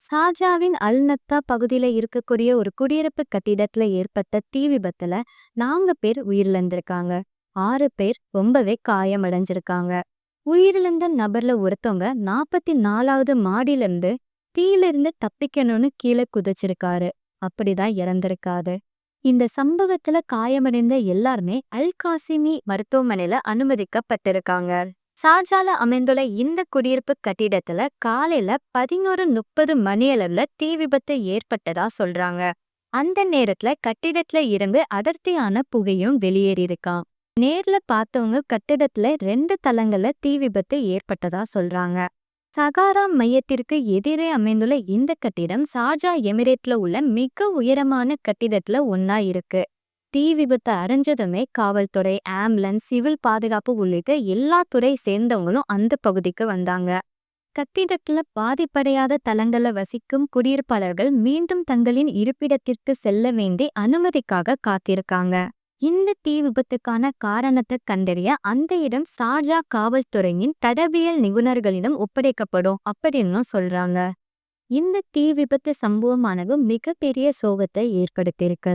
சாஜாவின் அல் பகுதியில் பகுதியில இருக்கக்கூடிய ஒரு குடியிருப்பு கட்டிடத்துல ஏற்பட்ட தீ விபத்துல நான்கு பேர் உயிரிழந்திருக்காங்க. ஆறு பேர் ரொம்பவே காயமடைஞ்சிருக்காங்க. உயிரிழந்த நபர்ல ஒருத்தவங்க நாற்பத்தி நாலாவது மாடியில இருந்து தீயிலிருந்து தப்பிக்கணும்னு கீழே குதிச்சிருக்காரு. அப்படிதான் இறந்திருக்காரு. இந்த சம்பவத்துல காயமடைந்த எல்லாருமே அல் காசிமி மருத்துவமனையில அனுமதிக்கப்பட்டிருக்காங்க. சாஜால அமைந்துள்ள இந்த குடியிருப்பு கட்டிடத்துல காலையில பதினோரு முப்பது மணியளவுல தீ விபத்து ஏற்பட்டதா சொல்றாங்க. அந்த நேரத்துல கட்டிடத்துல இருந்து அடர்த்தியான புகையும் வெளியேறியிருக்கான் நேர்ல பார்த்தவங்க கட்டிடத்துல ரெண்டு தளங்கள்ல தீ விபத்து ஏற்பட்டதா சொல்றாங்க. சகாரா மையத்திற்கு எதிரே அமைந்துள்ள இந்த கட்டிடம் ஷார்ஜா எமிரேட்ல உள்ள மிக உயரமான கட்டிடத்துல ஒன்னா இருக்கு. தீ விபத்து அறிஞ்சதுமே காவல்துறை ஆம்புலன்ஸ் சிவில் பாதுகாப்பு உள்ளிட்ட எல்லா துறை சேர்ந்தவங்களும் அந்த பகுதிக்கு வந்தாங்க. கட்டிடத்துல பாதிப்படையாத தளங்கள்ல வசிக்கும் குடியிருப்பாளர்கள் மீண்டும் தங்களின் இருப்பிடத்திற்கு செல்ல வேண்டி அனுமதிக்காக காத்திருக்காங்க. இந்த தீ விபத்துக்கான காரணத்தை கண்டறிய அந்த இடம் ஷார்ஜா காவல்துறையின் தடவியல் நிபுணர்களிடம் ஒப்படைக்கப்படும் அப்படின்னு சொல்றாங்க. இந்த தீ விபத்து சம்பவமானது மிகப்பெரிய சோகத்தை ஏற்படுத்தியிருக்கு.